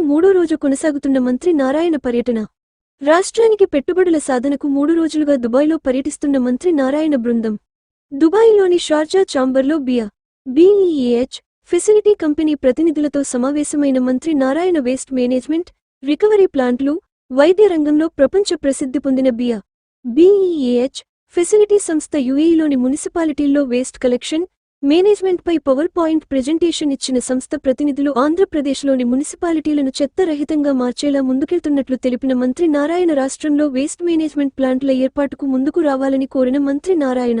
మూడో రోజు కొనసాగుతున్న మంత్రి నారాయణ పర్యటన. రాష్ట్రానికి పెట్టుబడుల సాధనకు మూడు రోజులుగా దుబాయ్లో పర్యటిస్తున్న మంత్రి నారాయణ బృందం. దుబాయ్లోని షార్జా చాంబర్లో బియా బీఈఏహెచ్ ఫెసిలిటీ కంపెనీ ప్రతినిధులతో సమావేశమైన మంత్రి నారాయణ వేస్ట్ మేనేజ్మెంట్ రికవరీ ప్లాంట్లు వైద్య రంగంలో ప్రపంచ ప్రసిద్ధి పొందిన బియా బీఈఏహెచ్ ఫెసిలిటీ సంస్థ యుఏఈలోని మున్సిపాలిటీల్లో వేస్ట్ కలెక్షన్ మేనేజ్మెంట్పై పవర్ పాయింట్ ప్రెజెంటేషన్ ఇచ్చిన సంస్థ ప్రతినిధులు ఆంధ్రప్రదేశ్లోని మున్సిపాలిటీలను చెత్తరహితంగా మార్చేలా ముందుకెళ్తున్నట్లు తెలిపిన మంత్రి నారాయణ రాష్ట్రంలో వేస్ట్ మేనేజ్మెంట్ ప్లాంట్ల ఏర్పాటుకు ముందుకు రావాలని కోరిన మంత్రి నారాయణ.